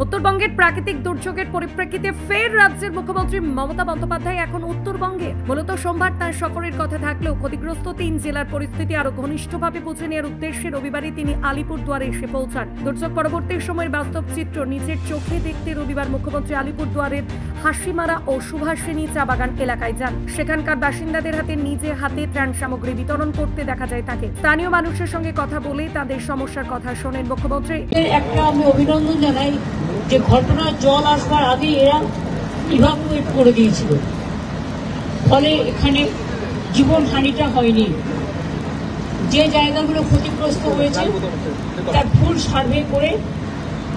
উত্তরবঙ্গের প্রাকৃতিক দুর্যোগের পরিপ্রেক্ষিতে ফের রাজ্যের মুখ্যমন্ত্রী মমতা বন্দ্যোপাধ্যায় এখন উত্তরবঙ্গে মূলত সোমবার তার সফরের কথা থাকলেও ক্ষতিগ্রস্ত তিন জেলার পরিস্থিতি আরও ঘনিষ্ঠভাবে বুঝে নেওয়ার উদ্দেশ্যে রবিবারই তিনি আলিপুরদুয়ারে এসে পৌঁছান। দুর্যোগ পরবর্তী সময়ের বাস্তব চিত্র নিজের চোখে দেখতে রবিবার মুখ্যমন্ত্রী আলিপুরদুয়ারের হাসিমারা ও সুভাষিনী চা বাগান এলাকায় যান। সেখানকার বাসিন্দাদের হাতে নিজে হাতে ত্রাণ সামগ্রী বিতরণ করতে দেখা যায় তাকে। স্থানীয় মানুষের সঙ্গে কথা বলে তাদের সমস্যার কথা শোনেন মুখ্যমন্ত্রী। একটা আমি অভিনন্দন জানাই যে ঘটনা জল আসবার আগে এরা ইভাকুয়েট করে দিয়েছিল। ফলে এখানে জীবন হানিটা হয়নি। যে জায়গাগুলো ক্ষতিগ্রস্ত হয়েছে, তার ফুল সার্ভে করে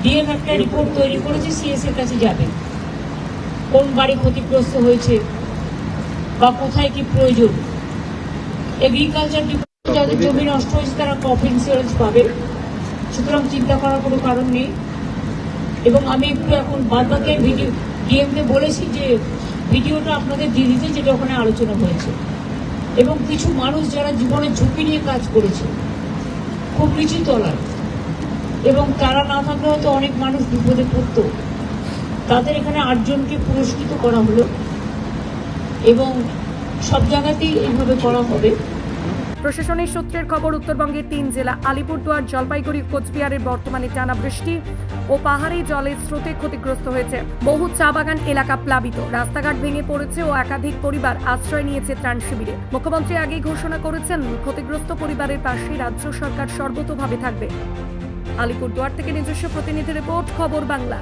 ডিএম একটা রিপোর্ট তৈরি করেছে, সিএস এর কাছে যাবে। কোন বাড়ি ক্ষতিগ্রস্ত হয়েছে বা কোথায় কি প্রয়োজন। এগ্রিকালচার ডিপার্টমেন্ট যাদের জমি নষ্ট হয়েছে, তারা ক্রপ ইন্স্যুরেন্স পাবে। সুতরাং চিন্তা করার কোনো কারণ নেই। এবং আমি একটু এখন বাদবাকি ভিডিও ডিএমকে বলেছি যে ভিডিওটা আপনাদের দিয়ে দিতে যেটা ওখানে আলোচনা হয়েছে। এবং কিছু মানুষ যারা জীবনের ঝুঁকি নিয়ে কাজ করেছে, খুব নিচু তলায় এবং তারা না থাকলে হয়তো অনেক মানুষ বিপদে পড়তো। তাদের এখানে আটজনকে পুরস্কৃত করা হলো, এবং সব জায়গাতেই এইভাবে করা হবে। প্রশাসনের সূত্রের খবর, উত্তরবঙ্গের তিন জেলা, আলিপুরদুয়ার, জলপাইগুড়ি, কোচবিহারের বর্তমানে টানা বৃষ্টি ও পাহাড়ি জলের স্রোতে ক্ষতিগ্রস্ত হয়েছে। বহু চা বাগান এলাকা প্লাবিত। রাস্তাঘাট ভেঙে পড়েছে ও একাধিক পরিবার আশ্রয় নিয়েছে ত্রাণ শিবিরে। মুখ্যমন্ত্রী আগেই ঘোষণা করেছেন, ক্ষতিগ্রস্ত পরিবারের পাশে রাজ্য সরকার সর্বতোভাবে থাকবে। আলিপুরদুয়ার থেকে নিজস্ব প্রতিনিধি রিপোর্ট, খবর বাংলা।